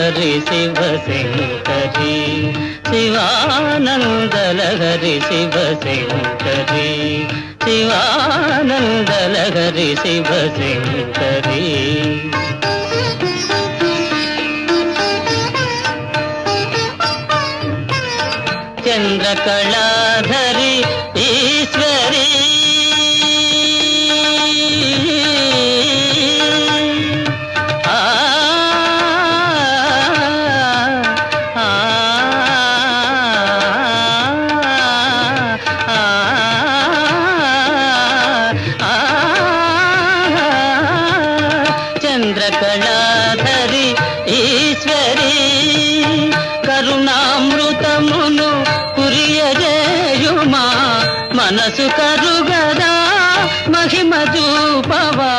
హరి శివ శంకరి శివానందలహరి శివ శంకరి శివానందలహరి శివ శంకరి. చంద్రకళాధరి చంద్రకళాధరి ఈశ్వరి కరుణామృతమును కురియజేయుమా మనసు కరుగదా మహిమ చూపవా